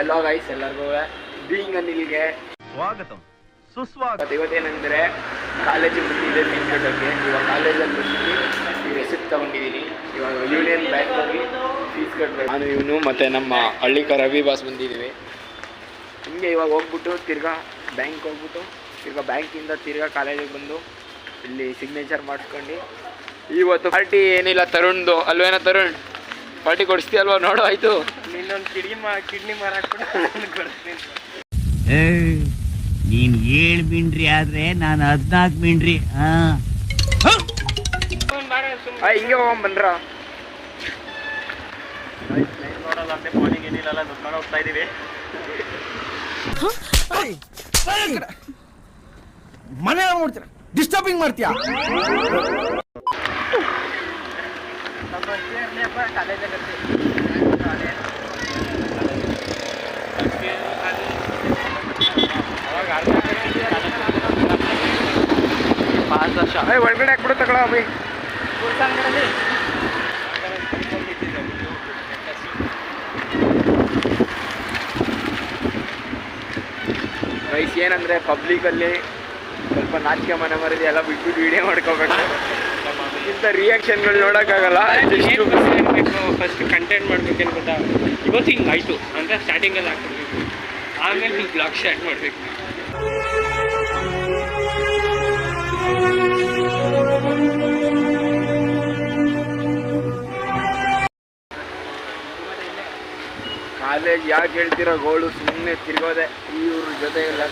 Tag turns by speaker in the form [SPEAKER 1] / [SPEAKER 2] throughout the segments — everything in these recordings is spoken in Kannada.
[SPEAKER 1] ಹಲೋ ಗೈಸ್ ಎಲ್ಲರಿಗೂ ಬೀಯಿಂಗ್ ಅನಿಲ್ಗೆ.
[SPEAKER 2] ಸ್ವಾಗತ. ಸುಸ್ವಾಗತ.
[SPEAKER 1] ಇವತ್ತು ಇವತ್ತೇನೆಂದರೆ ಕಾಲೇಜಿಗೆ ಕಟ್ಟೋಕ್ಕೆ ಇವಾಗ ಕಾಲೇಜಲ್ಲಿ ಬಂದಿದ್ದು ಈ ರೆಸಿಪ್ಟ್ ತೊಗೊಂಡಿದ್ದೀನಿ. ಇವಾಗ ಯೂನಿಯನ್ ಬ್ಯಾಂಕ್ ಹೋಗಿ ಫೀಸ್ ಕಟ್ಟಬೇಕು ನಾನು ಇವನು ಮತ್ತು ನಮ್ಮ ಹಳ್ಳಿಕ ರವಿ ಬಾಸ್ ಬಂದಿದ್ದೀವಿ. ಹಿಂಗೆ ಇವಾಗ ಹೋಗ್ಬಿಟ್ಟು ತಿರ್ಗಾ ಬ್ಯಾಂಕ್ ಹೋಗ್ಬಿಟ್ಟು ತಿರ್ಗಾ ಬ್ಯಾಂಕಿಂದ ತಿರ್ಗಾ ಕಾಲೇಜಿಗೆ ಬಂದು ಇಲ್ಲಿ ಸಿಗ್ನೇಚರ್ ಮಾಡಿಸ್ಕೊಂಡು ಇವತ್ತು ಪಾರ್ಟಿ ಏನಿಲ್ಲ ತರುಣ್ದು. ಅಲ್ವೇನೋ ತರುಣ್? ಪಾರ್ಟಿ ಕೊಡಿಸ್ತೀಯಲ್ವ? ನೋಡೋ ಆಯಿತು.
[SPEAKER 3] ನಿನ್ನೊಂದು ಕಿಡ್ನಿ ಮಾ ಕಿಡ್ನಿ
[SPEAKER 4] ನೀನ್ ಏಳ್ ಮಿಂಡ್ರಿ ಆದ್ರೆ ನಾನು ಹದ್ನಾಲ್ಕು ಮಿಂಡ್ರಿ ಹಾ
[SPEAKER 1] ಅಯ್ಯೋ ಹಿಂಗೆ ಹೋಗ್ಬಂದ್ರ
[SPEAKER 3] ನೋಡಲ್ಲ ಅಂದ್ರೆ ಫೋನಿಗೆ ಏನಿಲ್ಲ ಹೋಗ್ತಾ ಇದೀವಿ
[SPEAKER 5] ಮನೆ ನೋಡ್ತೀರ ಡಿಸ್ಟರ್ಬಿಂಗ್ ಮಾಡ್ತೀಯಾ
[SPEAKER 3] ಪಾಂಚ್ ವರ್ಷ
[SPEAKER 1] ಏ ಒಳಗಡೆ ಹಾಕ್ಬಿಡು ತಗೊಳ ಬೈ ರೈಸ್ ಏನಂದ್ರೆ ಪಬ್ಲಿಕಲ್ಲಿ ಸ್ವಲ್ಪ ನಾಚಿಕೆ ಮನೆ ಮರದಿ ಎಲ್ಲ ಬಿಟ್ಬಿಟ್ಟು ವಿಡಿಯೋ ಮಾಡ್ಕೋಬೇಕು ಇಂಥ ರಿಯಾಕ್ಷನ್ಗಳು ನೋಡೋಕ್ಕಾಗಲ್ಲ. ಜಸ್ಟ್
[SPEAKER 3] ಫಸ್ಟ್ ಕಂಟೆಂಟ್ ಮಾಡ್ಬೇಕೇನು ಗೊತ್ತಾ? ಇವತ್ತು ಹಿಂಗೆ ಆಯಿತು. ಅಂದರೆ ಸ್ಟಾರ್ಟಿಂಗಲ್ಲಿ ಹಾಕ್ಬಿಡ್ಬೇಕು. ಆಮೇಲೆ ಹಿಂಗೆ ಬ್ಲಾಗ್ ಸ್ಟಾರ್ಟ್ ಮಾಡ್ಬೇಕು.
[SPEAKER 1] ಕಾಲೇಜ್ ಯಾಕೆ ಹೇಳ್ತಿರೋ ಗೋಳು ಸುಮ್ಮನೆ ತಿರ್ಗೋದೆ. ಇವ್ರ ಜೊತೆ ಎಲ್ಲ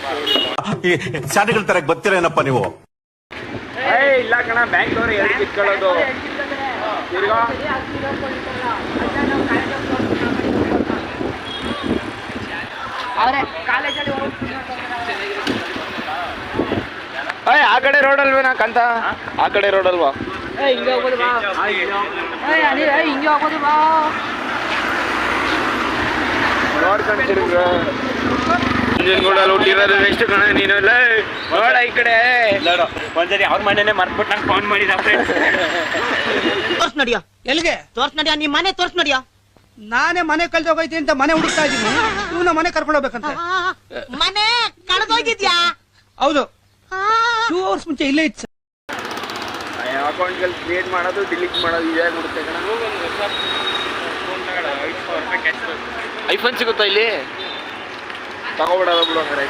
[SPEAKER 2] ಶಾಲೆಗಳ ತರ ಬರ್ತೀರೇನಪ್ಪ ನೀವು?
[SPEAKER 1] ಏ ಇಲ್ಲ ಕಣ ಬ್ಯಾಂಕ್ ಅವ್ರು ಎಲ್ಲಿ ಕಿತ್ಕೊಳ್ಳೋದು ತಿರ್ಗಾ ಏಯ್ ಆ ಕಡೆ ರೋಡ್ ಅಲ್ವೇನಾ ಕಂತ ಆ ಕಡೆ ರೋಡ್ ಅಲ್ವಾ ನೋಡ್ಕೊಂಡು ತಿರ್ಗ ನಂಜನಗೂಡಲ್ಲಿ ಹುಟ್ಟಿರೋದು ಕಣ ನೋಡ ಈ ಕಡೆ.
[SPEAKER 3] ನೋಡು ಒಂದ್ಸರಿ ಅವ್ರ ಮನೇನೆ ಮರ್ತ್ಬಿಟ್ಟು ನಂಗೆ ಫೋನ್ ಮಾಡಿದ ಫ್ರೆಂಡ್ಸ್
[SPEAKER 6] ತೋರ್ಸ್ ನಡಿಯೋ.
[SPEAKER 5] ಎಲ್ಲಿಗೆ?
[SPEAKER 6] ತೋರ್ಸ್ ನಡಿಯೋ ನಿಮ್ ಮನೆ ತೋರ್ಸ್ ನಡಿಯೋ.
[SPEAKER 5] ನಾನೇ ಮನೆ ಕಳ್ದೋಗೈತಿ ಅಂತ ಮನೆ ಹುಡುಕ್ತಾ ಇದ್ದೀನಿ. ಇವನ ಮನೆ ಕರ್ಕೊಂಡು ಹೋಗ್ಬೇಕಂತ.
[SPEAKER 6] ಮನೆ ಕಳೆದೋಗಿದ್ಯಾ?
[SPEAKER 5] ಹೌದು. ಟೂ ಅವರ್ಸ್ ಮುಂಚೆ ಇಲ್ಲೇ ಇತ್ತು.
[SPEAKER 1] ಅಕೌಂಟ್ಗಳು ಕ್ರಿಯೇಟ್ ಮಾಡೋದು ಡಿಲೀಟ್ ಮಾಡೋದು ಇದೇ ಕಣ. ಐಫೋನ್ ಸಿಗುತ್ತಾ ಇಲ್ಲಿ? ತಗೋಬಿಡೋದು ಬಿಡು ಹಂಗಾರೆ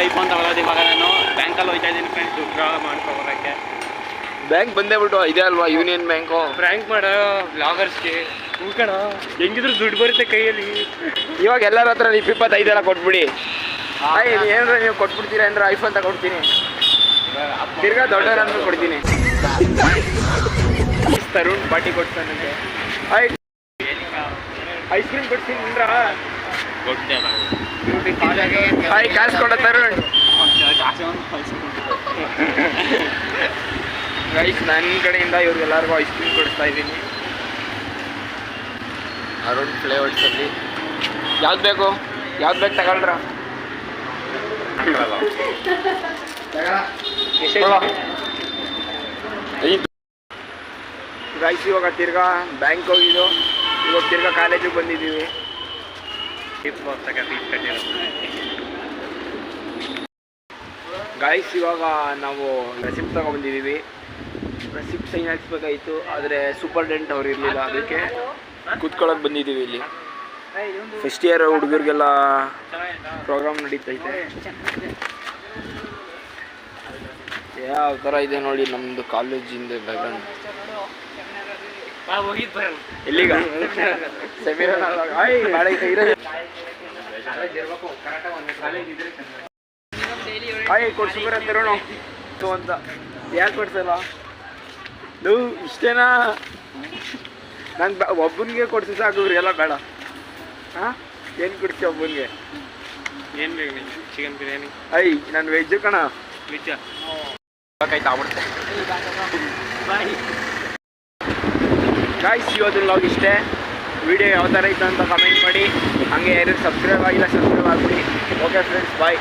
[SPEAKER 1] ಐಫೋನ್
[SPEAKER 3] ತಗೊಳ್ಳೋದು ಇವಾಗ ನಾನು ಬ್ಯಾಂಕಲ್ಲಿ ಹೋಯ್ತಾ ಇದ್ದೀನಿ ಫ್ರೆಂಡ್ಸ್ ದುಡ್ಡು ಮಾಡ್ಕೊಬರಕ್ಕೆ
[SPEAKER 1] ಬ್ಯಾಂಕ್ ಬಂದೇಬಿಟ್ಟು ಇದೆ ಅಲ್ವಾ ಯೂನಿಯನ್ ಬ್ಯಾಂಕು
[SPEAKER 3] ಬ್ಯಾಂಕ್ ಮಾಡೋ ಬ್ಲಾಗರ್ಸ್ಗೆ ಕಣ ಹೆಂಗಿದ್ರು ದುಡ್ಡು ಬರುತ್ತೆ ಕೈಯಲ್ಲಿ.
[SPEAKER 1] ಇವಾಗ ಎಲ್ಲರ ಹತ್ರ ನೀವು ಇಪ್ಪತ್ತೈದೆಲ್ಲ ಕೊಟ್ಬಿಡಿ. ಏನಾರ ನೀವು ಕೊಟ್ಬಿಡ್ತೀರಾ ಅಂದ್ರೆ ಐಫೋನ್ ತಗೊಡ್ತೀನಿ ತಿರ್ಗಾ ದೊಡ್ಡವರಂದ್ರೆ ಕೊಡ್ತೀನಿ. ತರುಣ್ ಪಾರ್ಟಿ ಕೊಡ್ತಾನೆ ಆಯ್ ಐಸ್ ಕ್ರೀಮ್ ಕೊಡ್ತೀನಿ ಅಂದ್ರ? ಆಯ್ ಕಾಸು ಕೊಡ ತರುಣ್. ಗೈಸ್ ನನ್ನ ಕಡೆಯಿಂದ ಇವ್ರಿಗೆಲ್ಲರಿಗೂ ಐಸ್ ಕ್ರೀಮ್ ಕೊಡಿಸ್ತಾ ಇದ್ದೀನಿ. ಅರುಣ್ ಫ್ಲೇವರ್ಸಲ್ಲಿ ಯಾವ್ದು ಬೇಕು? ಯಾವ್ದು ಬೇಕು ತಗೊಳ್ರ ಗೈಸ್ ಇವಾಗ ತಿರ್ಗಾ ಬ್ಯಾಂಕ್ ಹೋಗಿದ್ದು ಇವಾಗ ತಿರ್ಗಾ ಕಾಲೇಜಿಗೆ ಬಂದಿದ್ದೀವಿ. ಗಾಯ್ಸ್ ಇವಾಗ ನಾವು ರೆಸಿಪ್ಟ್ ತಗೊಂಡ್ಬಂದಿದ್ದೀವಿ. ರೆಸಿಪ್ಟ್ ಸೈನ್ ಹಾಕ್ಸ್ಬೇಕಾಯ್ತು ಆದರೆ ಸೂಪರ್ಡೆಂಟ್ ಅವ್ರು ಇರಲಿಲ್ಲ ಅದಕ್ಕೆ. ಕೂತ್ಕೊಳ್ಳೋಕೆ ಬಂದಿದ್ದೀವಿ ಇಲ್ಲಿ. ಫಸ್ಟ್ ಇಯರ್ ಹುಡುಗರಿಗೆಲ್ಲ ಪ್ರೋಗ್ರಾಮ್ ನಡೀತೈತೆ. ಯಾವ ಥರ ಇದೆ ನೋಡಿ ನಮ್ಮದು ಕಾಲೇಜಿಂದ
[SPEAKER 3] ಬ್ಯಾಕ್ಗ್ರೌಂಡ್
[SPEAKER 1] ಎಲ್ಲಿಗ? ತರೋಣ. ಅಂತ. ಯಾಕೆ ಕೊಡ್ಸಲ್ಲ ನೀವು ಇಷ್ಟೇನಾ? ನಂಗೆ ಒಬ್ಬನಿಗೆ ಕೊಡ್ಸಿ ಸಾಕು ಎಲ್ಲ ಬೇಡ. ಹಾಂ? ಏನು ಒಬ್ಬನ್ಗೆ ಒಬ್ಬನಿಗೆ?
[SPEAKER 3] ಏನು ಬೇಕು ನೀನು ಚಿಕನ್ ಬಿರಿಯಾನಿ
[SPEAKER 1] ಐ ನಾನು ವೆಜ್ಜು ಕಣ? ಸಾಕಾಯ್ತು, ಆಗ್ಬಿಡುತ್ತೆ. ಗಾಯ್ಸ್ ಇವತ್ತಿನ ಲಾಗ್ ಇಷ್ಟೇ. ವಿಡಿಯೋ ಯಾವ ಥರ ಇತ್ತು ಅಂತ ಕಮೆಂಟ್ ಮಾಡಿ. ಹಂಗೆ ಯಾರು ಸಬ್ಸ್ಕ್ರೈಬ್ ಆಗಿಲ್ಲ ಸಬ್ಸ್ಕ್ರೈಬ್ ಆಗಿಬಿಡಿ. Okay friends bye